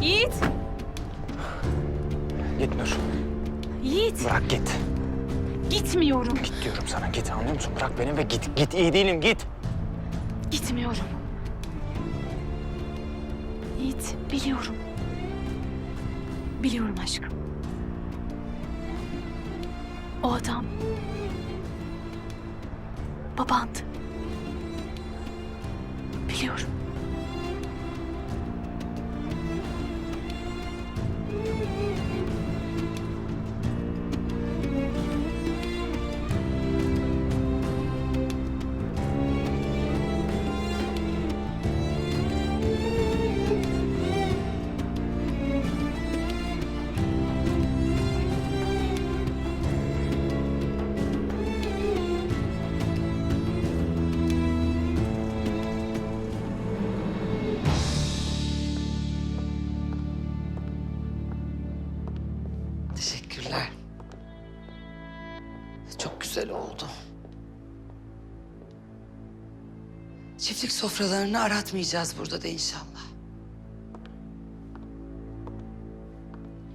Yiğit. Git Nur. Yiğit. Bırak git. Gitmiyorum. Git diyorum sana git anlıyor musun? Bırak beni ve git. Git iyi değilim git. Gitmiyorum. Yiğit biliyorum. Biliyorum aşkım. O adam babandı. Güzel oldu. Çiftlik sofralarını aratmayacağız burada da inşallah.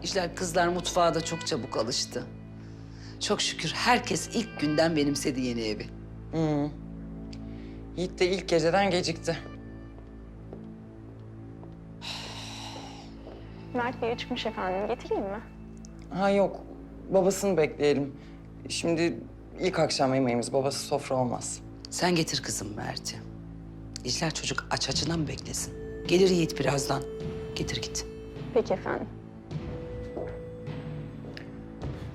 İşler kızlar mutfağa da çok çabuk alıştı. Çok şükür herkes ilk günden benimsedi yeni evi. Yiğit de ilk geceden gecikti. Mert Bey çıkmış efendim. Getireyim mi? Ha yok, babasını bekleyelim. Şimdi ilk akşam yemeğimiz, babası sofra olmaz. Sen getir kızım Mert'i. İşler çocuk aç açına mı beklesin? Gelir Yiğit birazdan. Getir git. Peki efendim.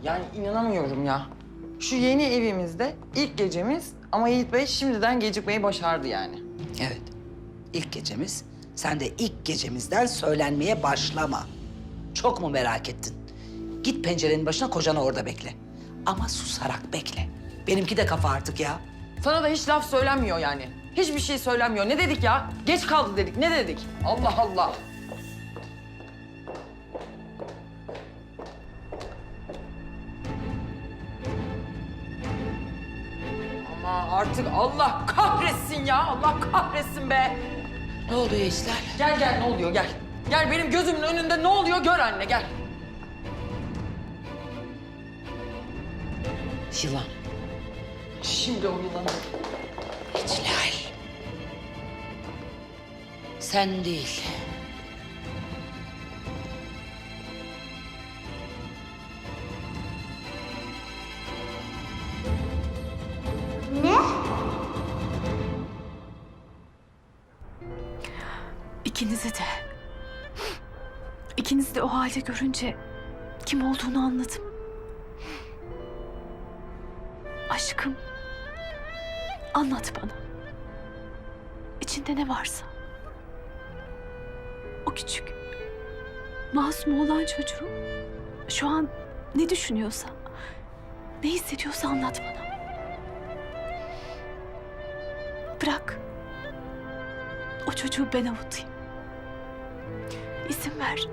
Yani inanamıyorum ya. Şu yeni evimizde ilk gecemiz ama Yiğit Bey şimdiden gecikmeyi başardı yani. Evet. İlk gecemiz. Sen de ilk gecemizden söylenmeye başlama. Çok mu merak ettin? Git pencerenin başına kocanı orada bekle. Ama susarak bekle. Benimki de kafa artık ya. Sana da hiç laf söylenmiyor yani. Hiçbir şey söylenmiyor. Ne dedik ya? Geç kaldı dedik. Ne dedik? Allah Allah. Ama artık Allah kahretsin ya. Allah kahretsin be. Ne oluyor işler? Gel gel ne oluyor gel. Gel benim gözümün önünde ne oluyor gör anne gel. Yılan. Şimdi o yılanı. İclal. Sen değil. İkinizi de. İkinizi de o halde görünce kim olduğunu anladım. Aşkım. Anlat bana. İçinde ne varsa. O küçük, masum olan çocuğu şu an ne düşünüyorsa, ne hissediyorsa anlat bana. Bırak. O çocuğu ben avutayım. İzin ver.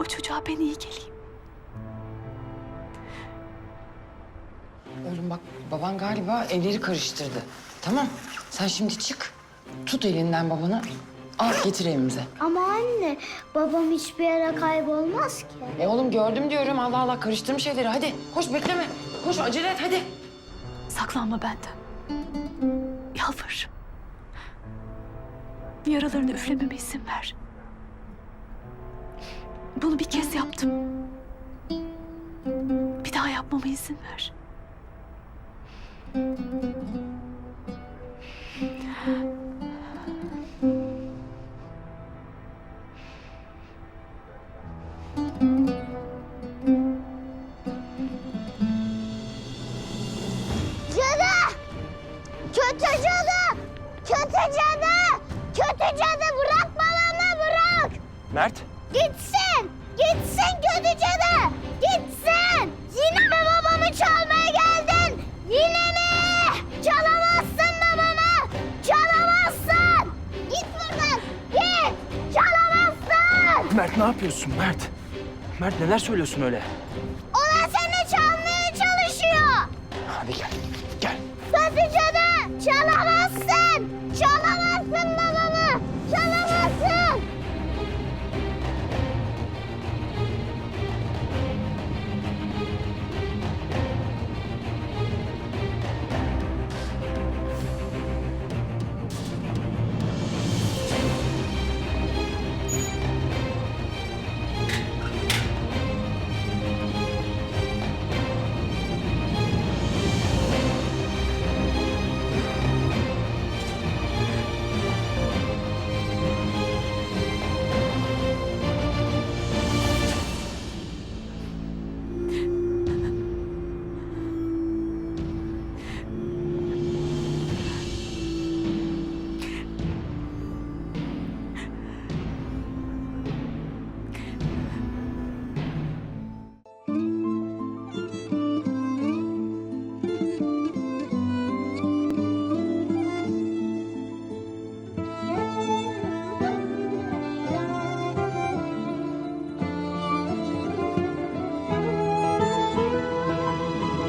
O çocuğa ben iyi geleyim. Oğlum bak baban galiba evleri karıştırdı. Tamam sen şimdi çık. Tut elinden babanı. Al getir evimize. Ama anne, babam hiçbir yere kaybolmaz ki. E oğlum gördüm diyorum Allah Allah karıştırmış şeyleri. Hadi koş bekleme. Koş acele et hadi. Saklanma benden. Yalvarırım. Yaralarını üflememe izin ver. Bunu bir kez yaptım. Bir daha yapmama izin ver. Kötü cadı! Kötü cadı! Kötü cadı bırak babamı bırak! Mert. Gitsin Mert ne yapıyorsun Mert? Mert neler söylüyorsun öyle? Ona seni çalmaya çalışıyor! Hadi gel. Gel. Kötü cadı! Çalamazsın!